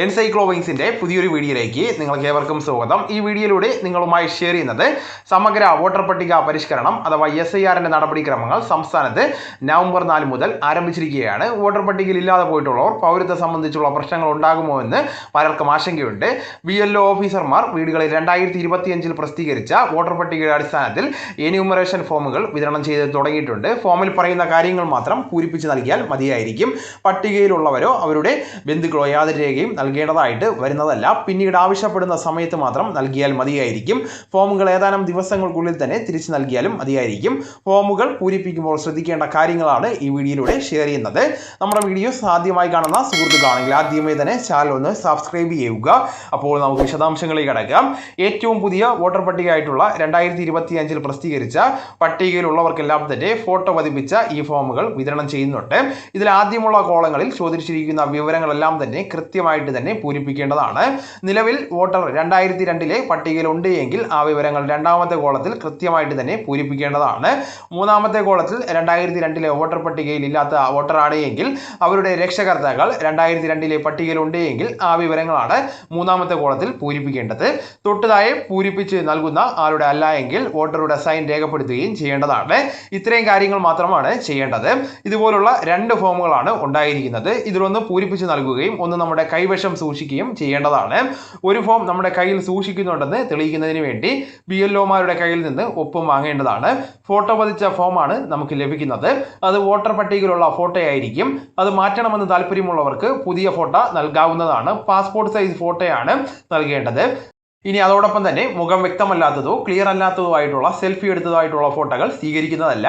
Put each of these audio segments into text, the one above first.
എൻസൈക്ലോവിങ്സിന്റെ പുതിയൊരു വീഡിയോയിലേക്ക് നിങ്ങൾക്ക് ഏവർക്കും സ്വാഗതം. ഈ വീഡിയോയിലൂടെ നിങ്ങളുമായി ഷെയർ ചെയ്യുന്നത് സമഗ്ര വോട്ടർ പട്ടിക പരിഷ്കരണം അഥവാ എസ് ഐ ആറിന്റെ നടപടിക്രമങ്ങൾ സംസ്ഥാനത്ത് നവംബർ നാല് മുതൽ ആരംഭിച്ചിരിക്കുകയാണ്. വോട്ടർ പട്ടികയിൽ ഇല്ലാതെ പോയിട്ടുള്ളവർ പൗരത്വം സംബന്ധിച്ചുള്ള പ്രശ്നങ്ങൾ ഉണ്ടാകുമോ എന്ന് പലർക്കും ആശങ്കയുണ്ട്. ബി എൽ ഒ ഓഫീസർമാർ വീടുകളിൽ രണ്ടായിരത്തി ഇരുപത്തിയഞ്ചിൽ പ്രസിദ്ധീകരിച്ച വോട്ടർ പട്ടികയുടെ അടിസ്ഥാനത്തിൽ എന്യൂമറേഷൻ ഫോമുകൾ വിതരണം ചെയ്ത് തുടങ്ങിയിട്ടുണ്ട്. ഫോമിൽ പറയുന്ന കാര്യങ്ങൾ മാത്രം പൂരിപ്പിച്ച് നൽകിയാൽ മതിയായിരിക്കും. പട്ടികയിലുള്ളവരോ അവരുടെ ബന്ധുക്കളോ യാതൊരു രേഖയും നൽകേണ്ടതായിട്ട് വരുന്നതല്ല. പിന്നീട് ആവശ്യപ്പെടുന്ന സമയത്ത് മാത്രം നൽകിയാൽ മതിയായിരിക്കും. ഫോമുകൾ ഏതാനും ദിവസങ്ങൾക്കുള്ളിൽ തന്നെ തിരിച്ചു നൽകിയാലും മതിയായിരിക്കും. ഫോമുകൾ പൂരിപ്പിക്കുമ്പോൾ ശ്രദ്ധിക്കേണ്ട കാര്യങ്ങളാണ് ഈ വീഡിയോയിലൂടെ ഷെയർ ചെയ്യുന്നത്. നമ്മുടെ വീഡിയോസ് ആദ്യമായി കാണുന്ന സുഹൃത്തുക്കളാണെങ്കിൽ ആദ്യമേ തന്നെ ചാനൽ ഒന്ന് സബ്സ്ക്രൈബ് ചെയ്യുക. അപ്പോൾ നമുക്ക് വിശദാംശങ്ങളിൽ കിടക്കാം. ഏറ്റവും പുതിയ വോട്ടർ പട്ടിക ആയിട്ടുള്ള രണ്ടായിരത്തി ഇരുപത്തി അഞ്ചിൽ പ്രസിദ്ധീകരിച്ച പട്ടികയിലുള്ളവർക്കെല്ലാം തന്നെ ഫോട്ടോ പതിപ്പിച്ച ഈ ഫോമുകൾ വിതരണം ചെയ്യുന്നുണ്ട്. ഇതിൽ ആദ്യമുള്ള കോളങ്ങളിൽ ചോദിച്ചിരിക്കുന്ന വിവരങ്ങളെല്ലാം തന്നെ കൃത്യമായിട്ട് തന്നെ പൂരിപ്പിക്കേണ്ടതാണ്. നിലവിൽ വോട്ടർ രണ്ടായിരത്തി രണ്ടിലെ പട്ടികയിൽ ഉണ്ട് എങ്കിൽ ആ വിവരങ്ങൾ രണ്ടാമത്തെ കോളത്തിൽ കൃത്യമായിട്ട് തന്നെ പൂരിപ്പിക്കേണ്ടതാണ്. മൂന്നാമത്തെ കോളത്തിൽ രണ്ടായിരത്തി രണ്ടിലെ വോട്ടർ പട്ടികയിൽ ഇല്ലാത്ത വോട്ടറാണ് എങ്കിൽ അവരുടെ രക്ഷകർത്താക്കൾ രണ്ടായിരത്തി രണ്ടിലെ പട്ടികയിൽ ഉണ്ട് എങ്കിൽ ആ വിവരങ്ങളാണ് മൂന്നാമത്തെ കോളത്തിൽ പൂരിപ്പിക്കേണ്ടത്. തൊട്ടുതായെ പൂരിപ്പിച്ച് നൽകുന്ന ആരുടെ അല്ല എങ്കിൽ വോട്ടറുടെ സൈൻ രേഖപ്പെടുത്തുകയും ചെയ്യേണ്ടതാണ്. ഇത്രയും കാര്യങ്ങൾ മാത്രമാണ് ചെയ്യേണ്ടത്. ഇതുപോലുള്ള രണ്ട് ഫോമുകളാണ് ഉണ്ടായിരിക്കുന്നത്. ഇതിലൊന്ന് പൂരിപ്പിച്ച് നൽകുകയും ഒന്ന് നമ്മുടെ കൈവശം സൂക്ഷിക്കുകയും ചെയ്യേണ്ടതാണ്. ഒരു ഫോം നമ്മുടെ കയ്യിൽ സൂക്ഷിക്കുന്നുണ്ടെന്ന് തെളിയിക്കുന്നതിന് വേണ്ടി ബി എൽഒമാരുടെ കയ്യിൽ നിന്ന് ഒപ്പം വാങ്ങേണ്ടതാണ്. ഫോട്ടോ പതിച്ച ഫോമാണ് നമുക്ക് ലഭിക്കുന്നത്. അത് വോട്ടർ പട്ടികയിലുള്ള ഫോട്ടോ ആയിരിക്കും അത് മാറ്റണമെന്ന് താല്പര്യമുള്ളവർക്ക് പുതിയ ഫോട്ടോ നൽകാവുന്നതാണ്. പാസ്പോർട്ട് സൈസ് ഫോട്ടോയാണ് നൽകേണ്ടത്. ഇനി അതോടൊപ്പം തന്നെ മുഖം വ്യക്തമല്ലാത്തതോ ക്ലിയർ അല്ലാത്തതോ ആയിട്ടുള്ള സെൽഫി എടുത്തതായിട്ടുള്ള ഫോട്ടോകൾ സ്വീകരിക്കുന്നതല്ല.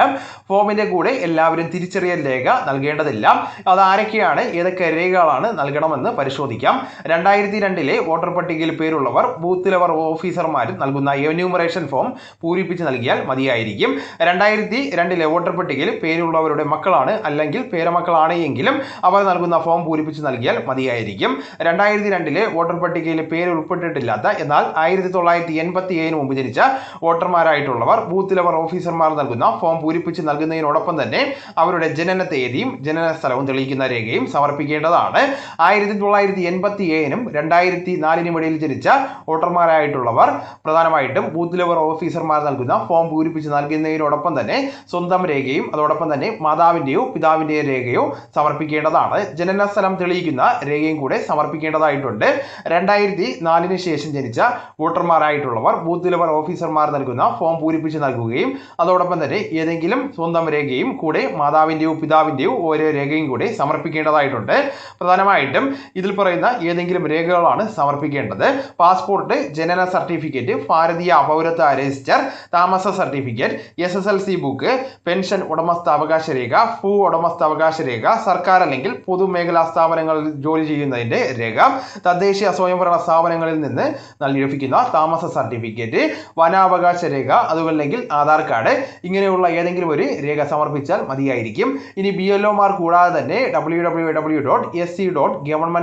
ഫോമിന്റെ കൂടെ എല്ലാവരും തിരിച്ചറിയൽ രേഖ നൽകേണ്ടതില്ല. അത് ആരൊക്കെയാണ് ഏതൊക്കെ രേഖകളാണ് നൽകണമെന്ന് പരിശോധിക്കാം. രണ്ടായിരത്തി രണ്ടിലെ വോട്ടർ പട്ടികയിൽ പേരുള്ളവർ ബൂത്ത് ലെവർ ഓഫീസർമാർ നൽകുന്ന എന്യൂമറേഷൻ ഫോം പൂരിപ്പിച്ച് നൽകിയാൽ മതിയായിരിക്കും. രണ്ടായിരത്തി രണ്ടിലെ വോട്ടർ പട്ടികയിൽ പേരുള്ളവരുടെ മക്കളാണ് അല്ലെങ്കിൽ പേരമക്കളാണ് എങ്കിലും അവർ നൽകുന്ന ഫോം പൂരിപ്പിച്ച് നൽകിയാൽ മതിയായിരിക്കും. രണ്ടായിരത്തി രണ്ടിലെ വോട്ടർ പട്ടികയിൽ പേര് ഉൾപ്പെട്ടിട്ടില്ലാത്ത എന്നാൽ ആയിരത്തി തൊള്ളായിരത്തി എൺപത്തി ഏഴിന് മുമ്പ് ജനിച്ച വോട്ടർമാരായിട്ടുള്ളവർ ബൂത്ത് ലെവൽ ഓഫീസർമാർ നൽകുന്ന ഫോം പൂരിപ്പിച്ച് നൽകുന്നതിനോടൊപ്പം തന്നെ അവരുടെ ജനന തീയതിയും ജനന സ്ഥലവും തെളിയിക്കുന്ന രേഖയും സമർപ്പിക്കേണ്ടതാണ്. ആയിരത്തി തൊള്ളായിരത്തി എൺപത്തി ഏഴിനും രണ്ടായിരത്തി നാലിനും ഇടയിൽ ജനിച്ച വോട്ടർമാരായിട്ടുള്ളവർ പ്രധാനമായിട്ടും ബൂത്ത് ലെവൽ ഓഫീസർമാർ നൽകുന്ന ഫോം പൂരിപ്പിച്ച് നൽകുന്നതിനോടൊപ്പം തന്നെ സ്വന്തം രേഖയും അതോടൊപ്പം തന്നെ മാതാവിന്റെയോ പിതാവിന്റെയോ രേഖയോ സമർപ്പിക്കേണ്ടതാണ്. ജനന സ്ഥലം തെളിയിക്കുന്ന രേഖയും കൂടെ സമർപ്പിക്കേണ്ടതായിട്ടുണ്ട്. രണ്ടായിരത്തി നാലിന് ശേഷം ജനിച്ച വോട്ടർമാരായിട്ടുള്ളവർ ബൂത്ത് ലെവൽ ഓഫീസർമാർ നൽകുന്ന ഫോം പൂരിപ്പിച്ച് നൽകുകയും അതോടൊപ്പം തന്നെ ഏതെങ്കിലും സ്വന്തം രേഖയും കൂടെ മാതാവിന്റെയോ പിതാവിന്റെയോ ഓരോ രേഖയും കൂടെ സമർപ്പിക്കേണ്ടതായിട്ടുണ്ട്. പ്രധാനമായിട്ടും ഇതിൽ പറയുന്ന ഏതെങ്കിലും രേഖകളാണ് സമർപ്പിക്കേണ്ടത്. പാസ്പോർട്ട് ജനന സർട്ടിഫിക്കറ്റ് ഭാരതീയ പൗരത്വ രജിസ്റ്റർ താമസ certificate S S L C book pension ഉടമസ്ഥാവകാശ രേഖ ഭൂ ഉടമസ്ഥാവകാശ രേഖ സർക്കാർ അല്ലെങ്കിൽ പൊതുമേഖലാ സ്ഥാപനങ്ങളിൽ ജോലി ചെയ്യുന്നതിന്റെ രേഖ തദ്ദേശീയ സ്വയംഭരണ സ്ഥാപനങ്ങളിൽ നിന്ന് നൽകി ലഭിക്കുന്ന താമസ സർട്ടിഫിക്കറ്റ് വനാവകാശ രേഖ അതുമല്ലെങ്കിൽ ആധാർ കാർഡ് ഇങ്ങനെയുള്ള ഏതെങ്കിലും ഒരു രേഖ സമർപ്പിച്ചാൽ മതിയായിരിക്കും. ഇനി ബി എൽ ഒമാർ കൂടാതെ തന്നെ W W W dot S C dot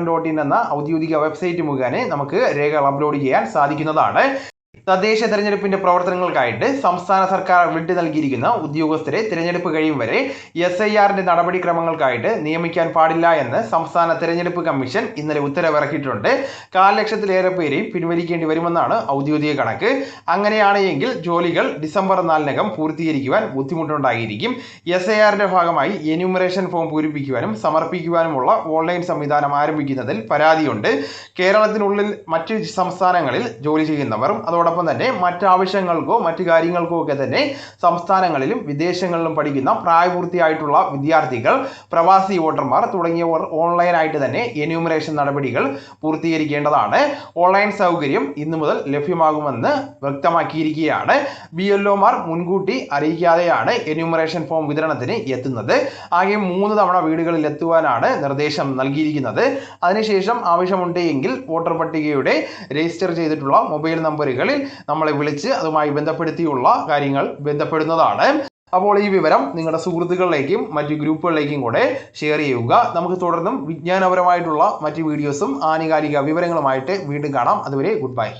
dot in എന്ന ഔദ്യോഗിക വെബ്സൈറ്റ് മുഖേന നമുക്ക് രേഖകൾ അപ്ലോഡ് ചെയ്യാൻ സാധിക്കുന്നതാണ്. തദ്ദേശ തെരഞ്ഞെടുപ്പിന്റെ പ്രവർത്തനങ്ങൾക്കായിട്ട് സംസ്ഥാന സർക്കാർ വിട്ടു നൽകിയിരിക്കുന്ന ഉദ്യോഗസ്ഥരെ തിരഞ്ഞെടുപ്പ് കഴിയും വരെ എസ് ഐ ആറിന്റെ നടപടിക്രമങ്ങൾക്കായിട്ട് നിയമിക്കാൻ പാടില്ല എന്ന് സംസ്ഥാന തെരഞ്ഞെടുപ്പ് കമ്മീഷൻ ഇന്നലെ ഉത്തരവിറക്കിയിട്ടുണ്ട്. കാൽ ലക്ഷത്തിലേറെ പേരെയും പിൻവലിക്കേണ്ടി വരുമെന്നാണ് ഔദ്യോഗിക കണക്ക്. അങ്ങനെയാണെങ്കിൽ ജോലികൾ ഡിസംബർ നാലിനകം പൂർത്തീകരിക്കുവാൻ ബുദ്ധിമുട്ടുണ്ടായിരിക്കും. എസ് ഐ ആറിന്റെ ഭാഗമായി എന്യൂമറേഷൻ ഫോം പൂരിപ്പിക്കുവാനും സമർപ്പിക്കുവാനുമുള്ള ഓൺലൈൻ സംവിധാനം ആരംഭിക്കുന്നതിൽ പരാതിയുണ്ട്. കേരളത്തിനുള്ളിൽ മറ്റ് സംസ്ഥാനങ്ങളിൽ ജോലി ചെയ്യുന്നവർ അതോടൊപ്പം തന്നെ മറ്റാവശ്യങ്ങൾക്കോ മറ്റു കാര്യങ്ങൾക്കോ ഒക്കെ തന്നെ സംസ്ഥാനങ്ങളിലും വിദേശങ്ങളിലും പഠിക്കുന്ന പ്രായപൂർത്തിയായിട്ടുള്ള വിദ്യാർത്ഥികൾ പ്രവാസി വോട്ടർമാർ തുടങ്ങിയവർ ഓൺലൈനായിട്ട് തന്നെ എന്യൂമറേഷൻ നടപടികൾ പൂർത്തീകരിക്കേണ്ടതാണ്. ഓൺലൈൻ സൗകര്യം ഇന്നു മുതൽ ലഭ്യമാകുമെന്ന് വ്യക്തമാക്കിയിരിക്കുകയാണ്. ബി എൽ ഒമാർ മുൻകൂട്ടി അറിയിക്കാതെയാണ് എന്യൂമറേഷൻ ഫോം വിതരണത്തിന് എത്തുന്നത്. ആകെ മൂന്ന് തവണ വീടുകളിൽ എത്തുവാനാണ് നിർദ്ദേശം നൽകിയിരിക്കുന്നത്. അതിനുശേഷം ആവശ്യമുണ്ടെങ്കിൽ വോട്ടർ പട്ടികയുടെ രജിസ്റ്റർ ചെയ്തിട്ടുള്ള മൊബൈൽ നമ്പറുകളിൽ നമ്മളെ വിളിച്ച് അതുമായി ബന്ധപ്പെടുത്തിയുള്ള കാര്യങ്ങൾ ബന്ധപ്പെടുന്നതാണ്. അപ്പോൾ ഈ വിവരം നിങ്ങളുടെ സുഹൃത്തുക്കളിലേക്കും മറ്റ് ഗ്രൂപ്പുകളിലേക്കും കൂടെ ഷെയർ ചെയ്യുക. നമുക്ക് തുടർന്നും വിജ്ഞാനപരമായിട്ടുള്ള മറ്റ് വീഡിയോസും ആനുകാലിക വിവരങ്ങളുമായിട്ട് വീണ്ടും കാണാം. അതുവരെ ഗുഡ് ബൈ